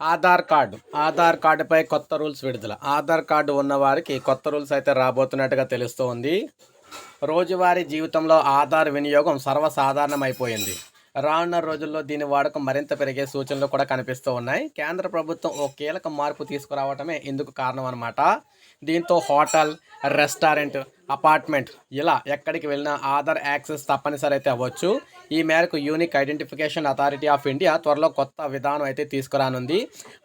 Aadhaar card. Aadhaar కార్డుపై కొత్త rules విడుదల. ఆధార్ కార్డు ఉన్న వారికి కొత్త రూల్స్ అయితే రాబోతున్నట్టుగా తెలుస్తోంది. రోజువారీ జీవితంలో ఆధార్ వినియోగం సర్వసాధారణమైపోయింది. రానున్న రోజుల్లో దీని వాడకం మరింత పెరిగే సూచనలు కూడా కనిపిస్తూ ఉన్నాయి. కేంద్ర ప్రభుత్వం ఓ కీలక మార్పు తీసుకురావటమే ఇందుకు కారణం అనమాట దీంతో హోటల్ రెస్టారెంట్ అపార్ట్మెంట్ ఇలా ఎక్కడికి వెళ్ళినా ఆధార్ యాక్సెస్ తప్పనిసరి అయితే అవ్వచ్చు. ఈ మేరకు unique identification authority of India త్వరలో కొత్త విధానం అయితే తీసుకురానుంది.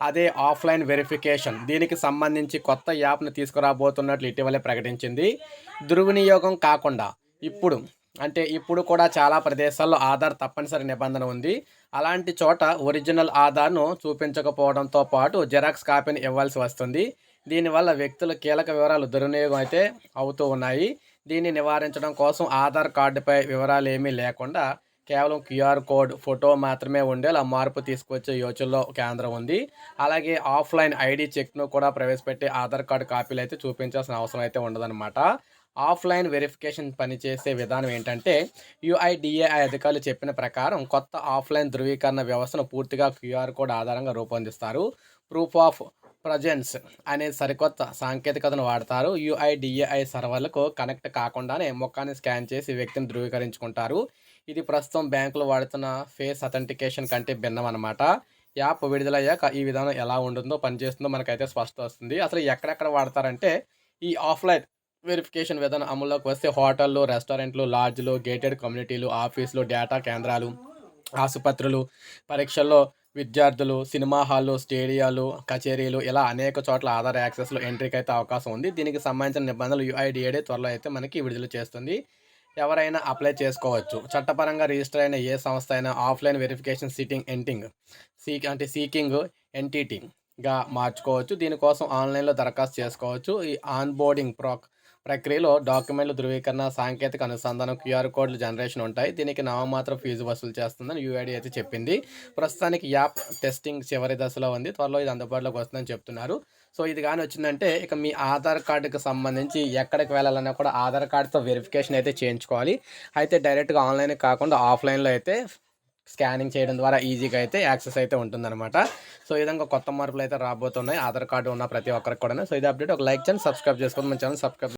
అదే ఆఫ్లైన్ వెరిఫికేషన్. దీనికి సంబంధించి కొత్త యాప్ను తీసుకురాబోతున్నట్లు ఇటీవలే ప్రకటించింది. దుర్వినియోగం కాకుండా ఇప్పుడు అంటే ఇప్పుడు కూడా చాలా ప్రదేశాల్లో ఆధార్ తప్పనిసరి నిబంధన ఉంది. అలాంటి చోట ఒరిజినల్ ఆధార్ను చూపించకపోవడంతో పాటు జెరాక్స్ కాపీని ఇవ్వాల్సి వస్తుంది. దీనివల్ల వ్యక్తుల కీలక వివరాలు దుర్వినియోగం అయితే అవుతూ ఉన్నాయి. దీన్ని నివారించడం కోసం ఆధార్ కార్డుపై వివరాలు ఏమీ లేకుండా కేవలం క్యూఆర్ కోడ్ ఫోటో మాత్రమే ఉండేలా మార్పు తీసుకొచ్చే యోచనలో కేంద్రం ఉంది. అలాగే ఆఫ్లైన్ ఐడి చెక్ను కూడా ప్రవేశపెట్టి ఆధార్ కార్డు కాపీలు అయితే చూపించాల్సిన అవసరం అయితే ఉండదన్నమాట. ఆఫ్లైన్ వెరిఫికేషన్ పనిచేసే విధానం ఏంటంటే యుఐడిఏఐ అధికారులు చెప్పిన ప్రకారం కొత్త ఆఫ్లైన్ ధృవీకరణ వ్యవస్థను పూర్తిగా క్యూఆర్ కోడ్ ఆధారంగా రూపొందిస్తారు. ప్రూఫ్ ఆఫ్ ప్రజెన్స్ అనే సరికొత్త సాంకేతికతను వాడతారు. యుఐడిఏఐ సర్వర్లకు కనెక్ట్ కాకుండానే ముఖాన్ని స్కాన్ చేసి వ్యక్తిని ధృవీకరించుకుంటారు. ఇది ప్రస్తుతం బ్యాంకులు వాడుతున్న ఫేస్ అథెంటికేషన్ కంటే భిన్నం అనమాట యాప్ విడుదలయ్యాక ఈ విధానం ఎలా ఉంటుందో పనిచేస్తుందో మనకైతే స్పష్టం వస్తుంది. అసలు ఎక్కడెక్కడ వాడతారంటే ఈ ఆఫ్లైన్ వెరిఫికేషన్ విధానం అమల్లోకి వస్తే హోటళ్ళు రెస్టారెంట్లు లాడ్జ్లు గేటెడ్ కమ్యూనిటీలు ఆఫీసులు డేటా కేంద్రాలు ఆసుపత్రులు పరీక్షల్లో విద్యార్థులు సినిమా హాళ్ళు స్టేడియాలు కచేరీలు ఇలా అనేక చోట్ల ఆధార్ యాక్సెస్లో ఎంట్రీకి అయితే అవకాశం ఉంది. దీనికి సంబంధించిన నిబంధనలు యుఐడిఏడే త్వరలో అయితే మనకి విడుదల చేస్తుంది. ఎవరైనా అప్లై చేసుకోవచ్చు. చట్టపరంగా రిజిస్టర్ అయిన ఏ సంస్థ అయినా ఆఫ్లైన్ వెరిఫికేషన్ సీటింగ్ ఎంటింగ్ సీ అంటే సీకింగ్ ఎంటిటీగా మార్చుకోవచ్చు. దీనికోసం ఆన్లైన్లో దరఖాస్తు చేసుకోవచ్చు. ఈ ఆన్బోర్డింగ్ ప్రో ప్రక్రియలో డాక్యుమెంట్ల ధృవీకరణ సాంకేతిక అనుసంధానం క్యూఆర్ కోడ్లు జనరేషన్ ఉంటాయి. దీనికి నామమాత్రం ఫీజు వసూలు చేస్తుందని యూఐడి అయితే చెప్పింది. ప్రస్తుతానికి యాప్ టెస్టింగ్ చివరి దశలో ఉంది. త్వరలో ఇది అందుబాటులోకి వస్తుందని చెప్తున్నారు. సో ఇది కానీ వచ్చిందంటే ఇక మీ ఆధార్ కార్డుకి సంబంధించి ఎక్కడికి వెళ్ళాలన్నా కూడా ఆధార్ కార్డుతో వెరిఫికేషన్ అయితే చేయించుకోవాలి. అయితే డైరెక్ట్గా ఆన్లైన్ కాకుండా ఆఫ్లైన్లో అయితే స్కానింగ్ చేయడం ద్వారా ఈజీగా అయితే యాక్సెస్ అయితే ఉంటుందన్నమాట. సో ఈ విధంగా కొత్త మార్పులు అయితే రాబోతున్నాయి. ఆధార్ కార్డు ఉన్న ప్రతి ఒక్కరికి కూడా సో ఇది అప్డేట్. ఒక లైక్ చేయండి సబ్స్క్రైబ్ చేసుకోండి. మన ఛానల్ సబ్స్క్రైబ్